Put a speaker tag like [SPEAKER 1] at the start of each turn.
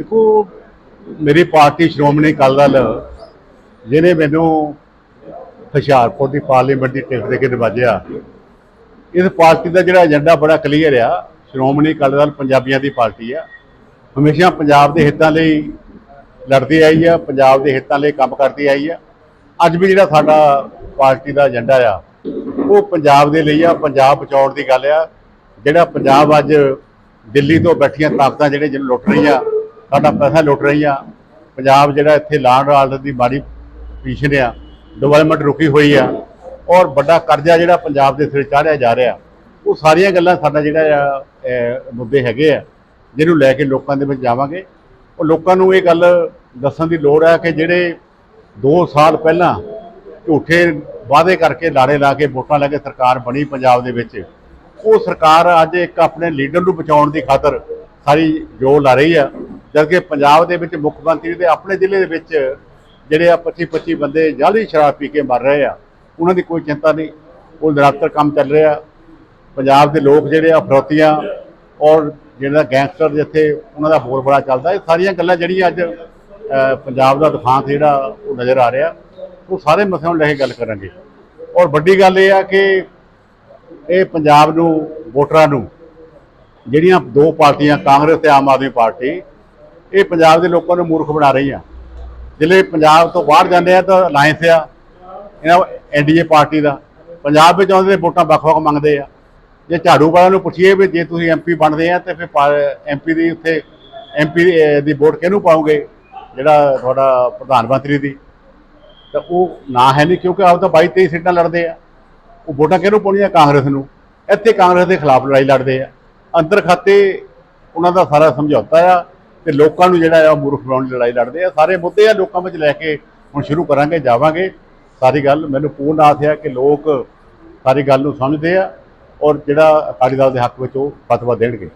[SPEAKER 1] ਦੇਖੋ, ਮੇਰੀ ਪਾਰਟੀ ਸ਼੍ਰੋਮਣੀ ਅਕਾਲੀ ਦਲ, ਜਿਹਨੇ ਮੈਨੂੰ ਹੁਸ਼ਿਆਰਪੁਰ ਦੀ ਪਾਰਲੀਮੈਂਟ ਦੀ ਟਿਕਟ ਦੇ ਕੇ ਨਿਵਾਜਿਆ, ਇਸ ਪਾਰਟੀ ਦਾ ਜਿਹੜਾ ਏਜੰਡਾ ਬੜਾ ਕਲੀਅਰ ਆ, ਸ਼੍ਰੋਮਣੀ ਅਕਾਲੀ ਦਲ ਪੰਜਾਬੀਆਂ ਦੀ ਪਾਰਟੀ ਆ। ਹਮੇਸ਼ਾ ਪੰਜਾਬ ਦੇ ਹਿੱਤਾਂ ਲਈ ਲੜਦੀ ਆਈ ਆ, ਪੰਜਾਬ ਦੇ ਹਿੱਤਾਂ ਲਈ ਕੰਮ ਕਰਦੀ ਆਈ ਆ। ਅੱਜ ਵੀ ਜਿਹੜਾ ਸਾਡਾ ਪਾਰਟੀ ਦਾ ਏਜੰਡਾ ਆ, ਉਹ ਪੰਜਾਬ ਦੇ ਲਈ ਆ, ਪੰਜਾਬ ਬਚਾਉਣ ਦੀ ਗੱਲ ਆ। ਜਿਹੜਾ ਪੰਜਾਬ ਅੱਜ ਦਿੱਲੀ ਤੋਂ ਬੈਠੀਆਂ ਤਾਕਤਾਂ ਜਿਹੜੇ ਜਿਹਨੂੰ ਲੁੱਟ ਰਹੀਆਂ ਸਾਡਾ ਪੈਸਾ ਲੁੱਟ ਰਹੀਆਂ ਪੰਜਾਬ ਜਿਹੜਾ ਇੱਥੇ ਲਾਂਡ ਰਾਜ ਦੀ ਮਾੜੀ ਪੋਜੀਸ਼ਨ ਆ ਡਿਵੈਲਪਮੈਂਟ ਰੁਕੀ ਹੋਈ ਆ ਔਰ ਵੱਡਾ ਕਰਜ਼ਾ ਜਿਹੜਾ ਪੰਜਾਬ ਦੇ ਸਿਰ ਚਾੜਿਆ ਜਾ ਰਿਹਾ। ਉਹ ਸਾਰੀਆਂ ਗੱਲਾਂ ਸਾਡਾ ਜਿਹੜਾ ਆ ਮੁੱਦੇ ਹੈਗੇ ਆ, ਜਿਹਨੂੰ ਲੈ ਕੇ ਲੋਕਾਂ ਦੇ ਵਿੱਚ ਜਾਵਾਂਗੇ। ਉਹ ਲੋਕਾਂ ਨੂੰ ਇਹ ਗੱਲ ਦੱਸਣ ਦੀ ਲੋੜ ਹੈ ਕਿ ਜਿਹੜੇ 2 ਸਾਲ ਪਹਿਲਾਂ ਝੂਠੇ ਵਾਅਦੇ ਕਰਕੇ ਲਾੜੇ ਲਾ ਕੇ ਵੋਟਾਂ ਲੈ ਕੇ ਸਰਕਾਰ ਬਣੀ ਪੰਜਾਬ ਦੇ ਵਿੱਚ, ਉਹ ਸਰਕਾਰ ਅੱਜ ਇੱਕ ਆਪਣੇ ਲੀਡਰ ਨੂੰ ਬਚਾਉਣ ਦੀ ਖਾਤਰ ਸਾਰੀ ਜੋਰ ਲਾ ਰਹੀ ਆ। ਜਦਕਿ ਪੰਜਾਬ ਦੇ ਵਿੱਚ ਮੁੱਖ ਮੰਤਰੀ ਦੇ ਆਪਣੇ ਜ਼ਿਲ੍ਹੇ ਦੇ ਵਿੱਚ ਜਿਹੜੇ ਆ 25 25 ਬੰਦੇ ਜਾਲੀ ਸ਼ਰਾਬ ਪੀ ਕੇ ਮਰ ਰਹੇ ਆ, ਉਹਨਾਂ ਦੀ ਕੋਈ ਚਿੰਤਾ ਨਹੀਂ। ਉਹ ਨਿਰੰਤਰ ਕੰਮ ਚੱਲ ਰਿਹਾ ਪੰਜਾਬ ਦੇ ਲੋਕ ਜਿਹੜੇ ਆ ਫਰੋਤੀਆਂ ਔਰ ਜਿਹੜਾ ਗੈਂਗਸਟਰ ਜਿੱਥੇ ਉਹਨਾਂ ਦਾ ਹੋਰ ਬੜਾ ਚੱਲਦਾ, ਇਹ ਸਾਰੀਆਂ ਗੱਲਾਂ ਜਿਹੜੀਆਂ ਅੱਜ ਪੰਜਾਬ ਦਾ ਦੁਖਾਂਤ ਜਿਹੜਾ ਉਹ ਨਜ਼ਰ ਆ ਰਿਹਾ। ਉਹ ਸਾਰੇ ਮਸਲਿਆਂ ਨੂੰ ਲੈ ਕੇ ਗੱਲ ਕਰਾਂਗੇ। ਔਰ ਵੱਡੀ ਗੱਲ ਇਹ ਆ ਕਿ ਇਹ ਪੰਜਾਬ ਨੂੰ, ਵੋਟਰਾਂ ਨੂੰ ਜਿਹੜੀਆਂ ਦੋ ਪਾਰਟੀਆਂ, ਕਾਂਗਰਸ ਤੇ ਆਮ ਆਦਮੀ ਪਾਰਟੀ ਇਹ ਪੰਜਾਬ ਦੇ ਲੋਕਾਂ ਨੂੰ ਮੂਰਖ ਬਣਾ ਰਹੀ ਆ। ਜਿਹੜੇ ਪੰਜਾਬ ਤੋਂ ਬਾਹਰ ਜਾਂਦੇ ਆ ਤਾਂ ਅਲਾਈਅੰਸ ਆ, ਇਹਨਾਂ ਐਨਡੀਏ ਪਾਰਟੀ ਦਾ। ਪੰਜਾਬ ਵਿੱਚ ਆਉਂਦੇ ਨੇ ਵੋਟਾਂ ਵੱਖ-ਵੱਖ ਮੰਗਦੇ ਆ। ਜੇ ਝਾੜੂ ਵਾਲਿਆਂ ਨੂੰ ਪੁੱਛੀਏ ਵੀ ਜੇ ਤੁਸੀਂ ਐਮਪੀ ਬਣਦੇ ਆ ਤੇ ਫਿਰ ਐਮਪੀ ਦੀ ਉੱਥੇ ਐਮਪੀ ਦੀ ਵੋਟ ਕਿਹਨੂੰ ਪਾਉਂਗੇ ਜਿਹੜਾ ਤੁਹਾਡਾ ਪ੍ਰਧਾਨ ਮੰਤਰੀ ਦੀ। ਤਾਂ ਉਹ ਨਾ ਹੈ ਨਹੀਂ ਕਿਉਂਕਿ ਆਪ ਤਾਂ 22 23 ਸੀਟਾਂ ਲੜਦੇ ਆ। ਉਹ ਵੋਟਾਂ ਕਿਹਨੂੰ ਪਾਉਣੀਆਂ? ਕਾਂਗਰਸ ਨੂੰ। ਇੱਥੇ ਕਾਂਗਰਸ ਦੇ ਖਿਲਾਫ ਲੜਾਈ ਲੜਦੇ ਆ। ਅੰਦਰ ਖਾਤੇ ਉਹਨਾਂ ਦਾ ਸਾਰਾ ਸਮਝੌਤਾ ਆ। ਤੇ ਲੋਕਾਂ ਨੂੰ ਜਿਹੜਾ ਆ ਉਹ ਮੂਰਖ ਬਣਾਉਣ ਦੀ ਲੜਾਈ ਲੜਦੇ ਆ। ਸਾਰੇ ਮੁੱਦੇ ਆ ਲੋਕਾਂ ਵਿੱਚ ਲੈ ਕੇ ਹੁਣ ਸ਼ੁਰੂ ਕਰਾਂਗੇ, ਜਾਵਾਂਗੇ। ਸਾਰੀ ਗੱਲ, ਮੈਨੂੰ ਪੂਰਨ ਆਸ ਹੈ ਕਿ ਲੋਕ ਸਾਰੀ ਗੱਲ ਨੂੰ ਸਮਝਦੇ ਆ ਔਰ ਜਿਹੜਾ ਅਕਾਲੀ ਦਲ ਦੇ ਹੱਕ ਵਿੱਚ ਉਹ ਫਤਵਾ ਦੇਣਗੇ।